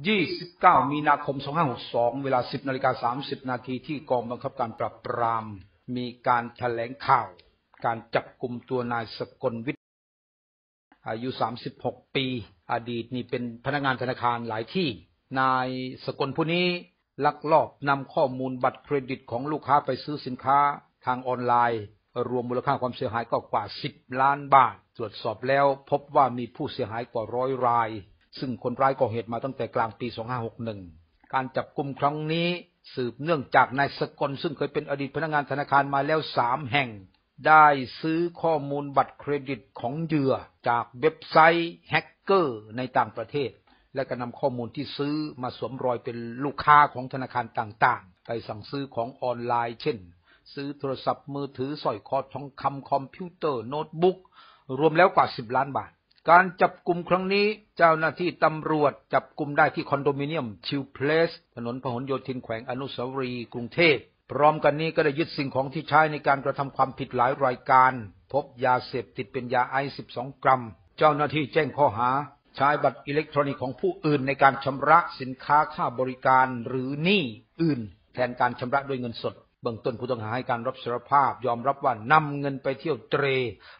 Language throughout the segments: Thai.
29 มีนาคม 2562 เวลา 10นาฬิกา30 นาทีที่กองบังคับการปราบปราม มีการแถลงข่าว การจับกลุ่มตัวนายสกลวิทย์ อายุ 36 ปี อดีตนี่เป็นพนักงานธนาคารหลายที่ นายสกลผู้นี้ลักลอบนำข้อมูลบัตรเครดิตของลูกค้าไปซื้อสินค้าทางออนไลน์ รวมมูลค่าความเสียหายก็กว่า 10 ล้านบาท ตรวจสอบแล้วพบว่ามีผู้เสียหายกว่าร้อยราย ซึ่งคนร้ายก่อเหตุมาตั้งแต่กลางปี 2561 การจับกลุ่มครั้งนี้สืบเนื่องจากนายสกลซึ่งเคยเป็นอดีตพนักงานธนาคารมาแล้ว3แห่ง ได้ซื้อข้อมูลบัตรเครดิตของเหยื่อจากเว็บไซต์แฮกเกอร์ในต่างประเทศ และก็นำข้อมูลที่ซื้อมาสวมรอยเป็นลูกค้าของธนาคารต่างๆ ไปสั่งซื้อของออนไลน์ เช่น ซื้อโทรศัพท์มือถือสร้อยคอทองคำคอมพิวเตอร์โน้ตบุ๊กรวมแล้วกว่า 10 ล้านบาท การจับกลุ่มครั้งนี้เจ้าหน้าที่ตำรวจจับกลุ่มได้ที่คอนโดมิเนียมชิวเพลส ถนนพหลโยธินแขวงอนุสาวรีย์กรุงเทพ พร้อมกันนี้ก็ได้ยึดสิ่งของที่ใช้ในการกระทำความผิดหลายรายการ พบยาเสพติดเป็นยาไอซ์12 กรัม เจ้าหน้าที่แจ้งข้อหาใช้บัตรอิเล็กทรอนิกส์ของผู้อื่นในการชำระสินค้าค่าบริการหรือหนี้อื่น แทนการชำระด้วยเงินสดเบื้องต้นผู้ต้องหาให้การรับสารภาพยอมรับว่านำเงินไปเที่ยวเตร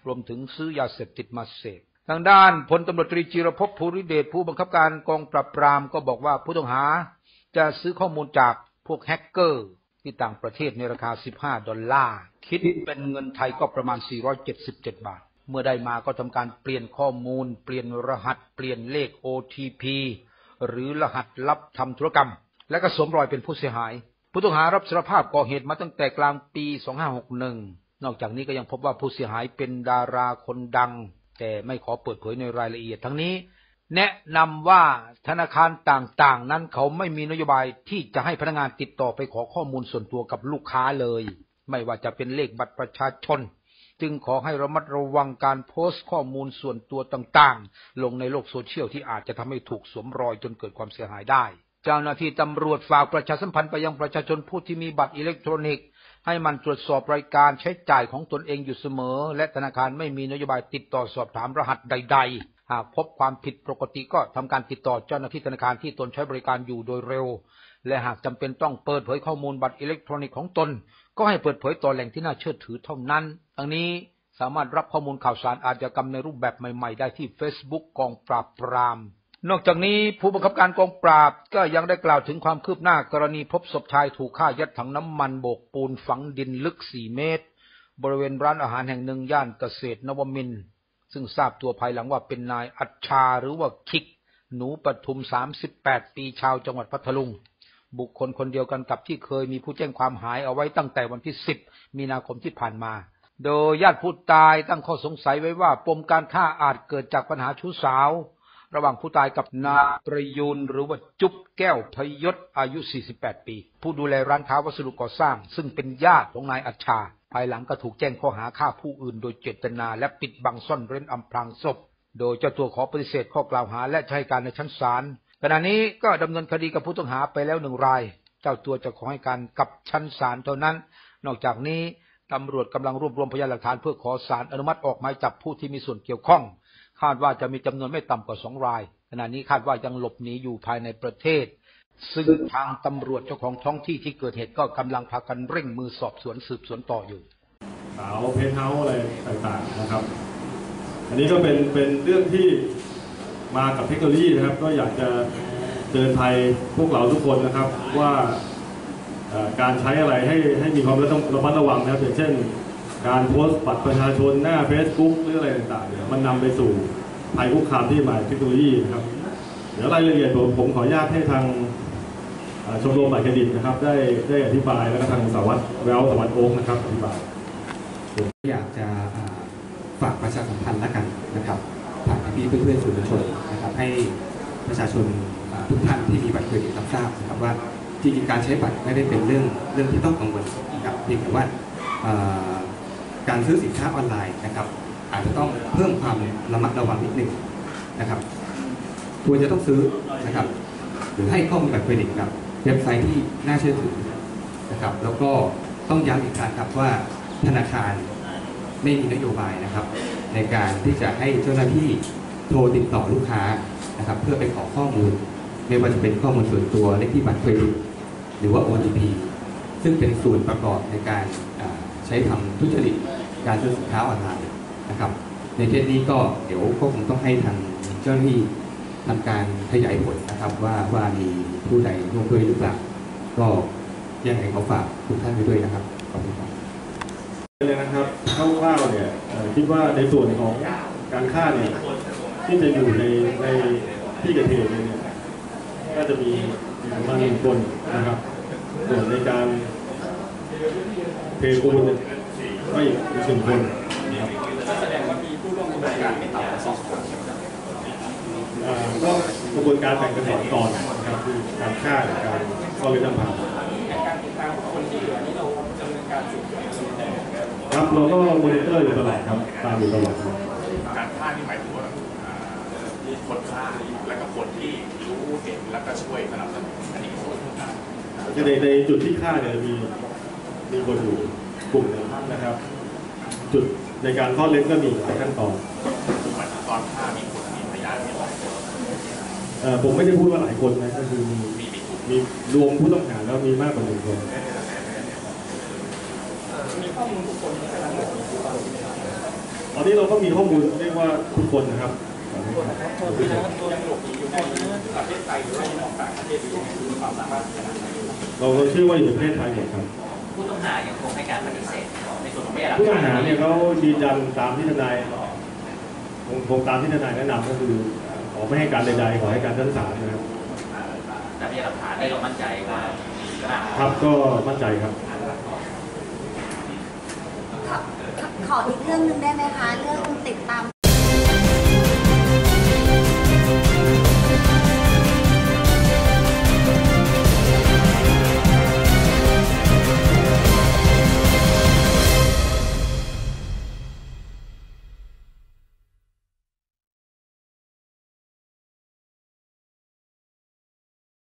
รวมถึงซื้อยาเสพติดมาเสพ ทางด้านพลตำรวจตรีจิรภพภูริเดชผู้บังคับการกองปราบปรามก็บอกว่าผู้ต้องหาจะซื้อข้อมูลจากพวกแฮกเกอร์ที่ต่างประเทศในราคา 15 ดอลลาร์ คิดเป็นเงินไทยก็ประมาณ 477 บาท เมื่อได้มาก็ทำการเปลี่ยนข้อมูล เปลี่ยนรหัส เปลี่ยนเลข OTP หรือรหัสลับทำธุรกรรม และก็สวมรอยเป็นผู้เสียหาย ผู้ต้องหารับสารภาพก่อเหตุมาตั้งแต่กลางปี 2561 นอกจากนี้ก็ยังพบว่าผู้เสียหายเป็นดาราคนดัง แต่ไม่ขอเปิดเผยในรายละเอียดทั้งนี้ แนะนำว่าธนาคารต่างๆ นั้นเขาไม่มีนโยบายที่จะให้พนักงานติดต่อไปขอข้อมูลส่วนตัวกับลูกค้าเลย ไม่ว่าจะเป็นเลขบัตรประชาชน จึงขอให้ระมัดระวังการโพสต์ข้อมูลส่วนตัวต่างๆ ลงในโลกโซเชียลที่อาจจะทำให้ถูกสวมรอยจนเกิดความเสียหายได้ เจ้าหน้าที่ตำรวจฝากประชาสัมพันธ์ไปยังประชาชนผู้ที่มีบัตรอิเล็กทรอนิกส์ ให้มันตรวจสอบรายการใช้จ่ายของตนเองอยู่เสมอ และธนาคารไม่มีนโยบายติดต่อสอบถามรหัสใด ๆ หากพบความผิดปกติก็ทำการติดต่อเจ้าหน้าที่ธนาคารที่ตนใช้บริการอยู่โดยเร็ว และหากจำเป็นต้องเปิดเผยข้อมูลบัตรอิเล็กทรอนิกส์ของตน ก็ให้เปิดเผยต่อแหล่งที่น่าเชื่อถือเท่านั้นทั้งนี้สามารถรับข้อมูลข่าวสารอาชญากรรมในรูปแบบใหม่ ๆ ได้ที่ Facebook กองปราบปราม นอกจากนี้ผู้บังคับการกองปราบก็ยังได้กล่าวถึงความคืบหน้ากรณีพบศพชายถูกฆ่ายัดถังน้ำมันโบกปูนฝังดินลึก4เมตร บริเวณร้านอาหารแห่งหนึ่งย่านเกษตรนวมิน ซึ่งทราบตัวภายหลังว่าเป็นนายอัชชาหรือว่าคิก หนูปทุม38ปีชาวจังหวัดพัทลุง บุคคลคนเดียวกันกับที่เคยมีผู้แจ้งความหายเอาไว้ตั้งแต่วันที่10มีนาคมที่ผ่านมา โดยญาติผู้ตายตั้งข้อสงสัยไว้ว่าปมการฆ่าอาจเกิดจากปัญหาชู้สาว ระหว่างผู้ตายกับนายประยูนหรือว่าจุ๊บแก้วพยศอายุ 48 ปี ผู้ดูแลร้านค้าวัสดุก่อสร้าง ซึ่งเป็นญาติของนายอัชชา ภายหลังก็ถูกแจ้งข้อหาฆ่าผู้อื่นโดยเจตนาและปิดบังซ่อนเร้นอำพรางศพ โดยเจ้าตัวขอปฏิเสธข้อกล่าวหาและให้การในชั้นศาลขณะนี้ก็ดำเนินคดีกับผู้ต้องหาไปแล้วหนึ่งราย เจ้าตัวจะขอให้การกับชั้นศาลเท่านั้น นอกจากนี้ตำรวจกำลังรวบรวมพยานหลักฐานเพื่อขอศาลอนุมัติออกหมายจับผู้ที่มีส่วนเกี่ยวข้อง คาดว่าจะมีจำนวนไม่ต่ำกว่าสองราย ขณะนี้คาดว่ายังหลบหนีอยู่ภายในประเทศ ซึ่งทางตำรวจเจ้าของท้องที่ที่เกิดเหตุก็กำลังพากันเร่งมือสอบสวนสืบสวนต่ออยู่สาวเพนท์เฮาส์อะไรต่างๆนะครับ อันนี้ก็เป็นเป็นเรื่องที่มากับเทคโนโลยีนะครับ ก็อยากจะเตือนภัยพวกเราทุกคนนะครับว่าเอ่อการใช้อะไรให้ให้มีความระมัดระวังนะครับอย่างเช่น การโพสต์บัตรประชาชนหน้า Facebook หรืออะไรต่างๆเนี่ยมันนำไปสู่ภัยคุกคามที่มาจากเทคโนโลยีนะครับเดี๋ยวรายละเอียดผมผมขออนุญาตให้ทางชมรมบัตรเครดิตนะครับ ได้ได้อธิบายแล้วก็ทางสารวัตรแววสารวัตรโอ๊กนะครับอธิบายผมอยากจะฝากประชาสัมพันธ์แล้วกันนะครับผ่านพี่เพื่อนๆสื่อมวลชนนะครับให้ประชาชนทุกท่านที่มีบัตรเครดิตรับทราบนะครับว่าจริงๆการใช้บัตรไม่ได้เป็นเรื่องเรื่องที่ต้องกังวลนะครับเพียงแต่ว่า การซื้อสินค้าออนไลน์นะครับ อาจจะต้องเพิ่มความระมัดระวังนิดหนึ่งนะครับควรจะต้องซื้อนะครับ หรือให้ข้อมูลแบัตรเครดิตกับเว็บไซต์ที่น่าเชื่อถือนะครับ แล้วก็ต้องย้ำอีกครั้งครับว่าธนาคารไม่มีนโยบายนะครับ ในการที่จะให้เจ้าหน้าที่โทรติดต่อลูกค้านะครับ เพื่อไปขอข้อมูล ไม่ว่าจะเป็นข้อมูลส่วนตัวเลขที่บัตรเครดิตหรือว่า OTP ซึ่งเป็นส่วนประกอบในการใช้ทำทุจริต การซื้อสินค้าออนไลน์นะครับ ในเคสนี้ก็เดี๋ยวก็คงต้องให้ทางเจ้าหน้าที่ทำการขยายผลนะครับว่าว่ามีผู้ใดร่วมด้วยหรือเปล่าก็ยังไงขาฝากทุกท่านไปด้วยนะครับขอบคุณครับเลยนะครับคร่าวๆเนี่ยคิดว่าในส่วนของการฆ่าเนี่ยที่จะอยู่ในในที่เกิดเหตุเนี่ยก็จะมีประมาณหนึ่งคนนะครับ ส่วนในการเทปูน เนี่ถึงคนนะครับแสดงว่ามีผู้ร่วมกระบวนการไม่ต่ำกว่าสองคนก็กระบวนการแบ่งกันสองตอนนะครับคือการฆ่ากับการเข้าเรือนจำผ่านครับเราก็มอนิเตอร์อยู่ตลอดครับตามอยู่ตลอดครับการฆ่านี่หมายถึงว่าอ่คนฆ่าแล้วก็คนที่รู้เห็นแล้วก็ช่วยสนับสนุนอันนี้ส่วนกรคือในในจุดที่ฆ่าเนี่ยมีมีคนอยู่ กลุ่มหนึงนะครับ จุดในการทอดเล็บก็มีหลายขั้นตอนหมายถึงตอนฆ่ามีคนมีพยานมีหลายคนเอ่อผมไม่ได้พูดว่าหลายคนนะก็คือมีมีรวมผู้ต้องหาแล้วมีมากกว่าหนึ่งคนมีข้อนนี้เราก็มีข้อมูลเรียกว่าทุกคนนะครับเราเราเชื่อว่าอยู่ในประเทศไทยหมดครับ ผู้ต้องหายังคงให้การปฏิเสธในส่วนของพยานหลักผู้ต้องฐานหาเนี่ยเขายืนยันตามที่ทนายคงคงตามที่ทนายแนะนำก็คือขอไม่ให้การใดๆขอให้การชั้นศาลนะครับ แต่พยานหลักฐานนี่เรามั่นใจว่ามีมากครับก็มั่นใจครับขอขออีกเรื่องหนึ่งได้ไหมคะ เรื่องติดตาม